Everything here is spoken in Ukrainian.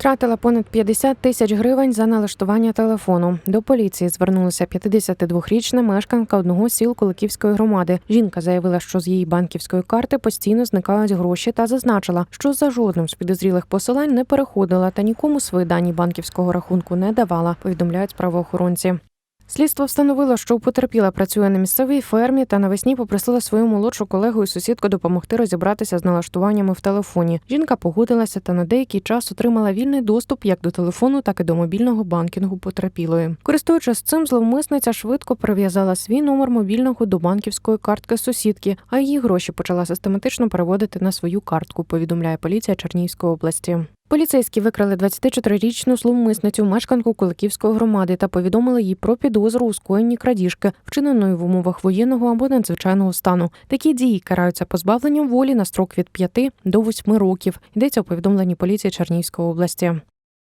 Втратила понад 50 тисяч гривень за налаштування телефону. До поліції звернулася 52-річна мешканка одного з сіл Куликівської громади. Жінка заявила, що з її банківської карти постійно зникають гроші та зазначила, що за жодним з підозрілих посилань не переходила та нікому свої дані банківського рахунку не давала. Повідомляють правоохоронці. Слідство встановило, що потерпіла працює на місцевій фермі та навесні попросила свою молодшу колегу і сусідку допомогти розібратися з налаштуваннями в телефоні. Жінка погодилася та на деякий час отримала вільний доступ як до телефону, так і до мобільного банкінгу потерпілої. Користуючись цим, зловмисниця швидко прив'язала свій номер мобільного до банківської картки сусідки, а її гроші почала систематично переводити на свою картку. Повідомляє поліція Чернігівської області. Поліцейські викрали 24-річну зловмисницю мешканку Куликівської громади та повідомили їй про підозру у скоєнні крадіжки, вчиненої в умовах воєнного або надзвичайного стану. Такі дії караються позбавленням волі на строк від 5 до 8 років. Йдеться у повідомленні поліції Чернігівської області.